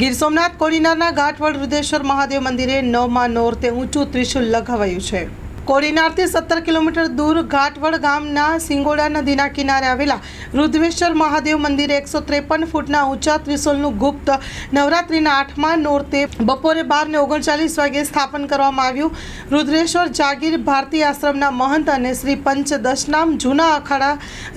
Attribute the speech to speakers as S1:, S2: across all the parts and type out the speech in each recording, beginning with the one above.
S1: ગીર સોમનાથ કોડીનારના ઘાટવડ રુદ્રેશ્વર મહાદેવ મંદિરે નવમાં નોરતે ઊંચું ત્રિશુલ લગાવાયું છે. કોડીનારથી સત્તર કિલોમીટર દૂર ઘાટવડ ગામના સિંગોડા નદીના કિનારે આવેલા રુદ્રેશ્વર મહાદેવ મંદિરે એકસો ત્રેપન ફૂટના ઊંચા ત્રિશુલનું ગુપ્ત નવરાત્રિના આઠમા નોરતે બપોરે બાર ને ઓગણચાલીસ વાગે સ્થાપન કરવામાં આવ્યું. રુદ્રેશ્વર જાગીર ભારતી આશ્રમના મહંત અને શ્રી પંચ દશનામ જૂના અખાડા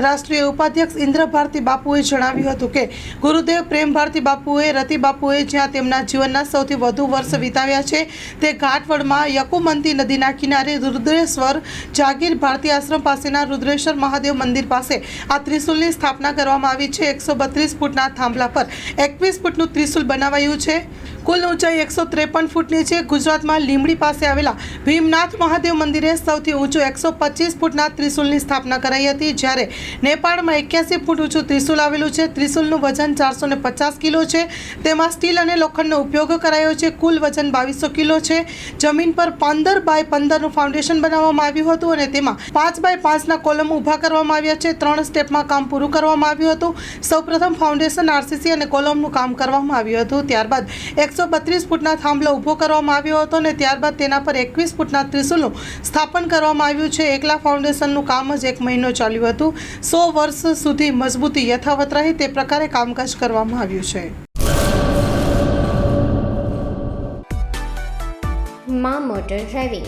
S1: રાષ્ટ્રીય ઉપાધ્યક્ષ ઇન્દ્ર ભારતી બાપુએ જણાવ્યું હતું કે, ગુરુદેવ પ્રેમ ભારતી બાપુએ રતિ બાપુએ જ્યાં તેમના જીવનના સૌથી વધુ વર્ષ વિતાવ્યા છે, તે ઘાટવડમાં યકુમંતી નદીના કિનારે રુદ્રેશ્વર જાગીર ભારતી આશ્રમ પાસેના રુદ્રેશ્વર મહાદેવ મંદિર પાસે આ ત્રિશુલની સ્થાપના કરવામાં આવી છે. એકસો બત્રીસ ફૂટના થાંભલા પર એકવીસ ફૂટનું ત્રિશુલ બનાવાયું છે. કુલ ઊંચાઈ એકસો ત્રેપન ફૂટની છે. ગુજરાતમાં લીમડી પાસે આવેલા ભીમનાથ મહાદેવ મંદિરે સૌથી ઊંચું એકસો પચીસ ફૂટના ત્રિશુલની સ્થાપના કરાઈ હતી. જ્યારે નેપાળમાં એક્યાસી ફૂટ ઊંચું ત્રિશુલ આવેલું છે. ત્રિશુલનું વજન ચારસો ને પચાસ કિલો છે. તેમાં સ્ટીલ અને લોખંડનો ઉપયોગ કરાયો છે. કુલ વજન બાવીસો કિલો છે. જમીન પર પંદર બાય પંદરનું ફાઉન્ડેશન બનાવવામાં આવ્યું હતું અને તેમાં પાંચ બાય પાંચના કોલમ ઊભા કરવામાં આવ્યા છે. ત્રણ સ્ટેપમાં કામ પૂરું કરવામાં આવ્યું હતું. સૌપ્રથમ ફાઉન્ડેશન, આરસીસી અને કોલમનું કામ કરવામાં આવ્યું હતું. ત્યારબાદ એકસો બત્રીસ ફૂટના થાંભલો ઊભો કરવામાં આવ્યો હતો અને ત્યારબાદ તેના પર એકવીસ ફૂટના ત્રિશુલનું સ્થાપન કરવામાં આવ્યું છે. એકલા ફાઉન્ડેશનનું કામ જ એક મહિનો ચાલ્યું હતું. સો વર્ષ સુધી મજબૂતી યથાવત રહે તે પ્રકારે કામકાજ કરવામાં આવ્યું છે.
S2: મા motor driving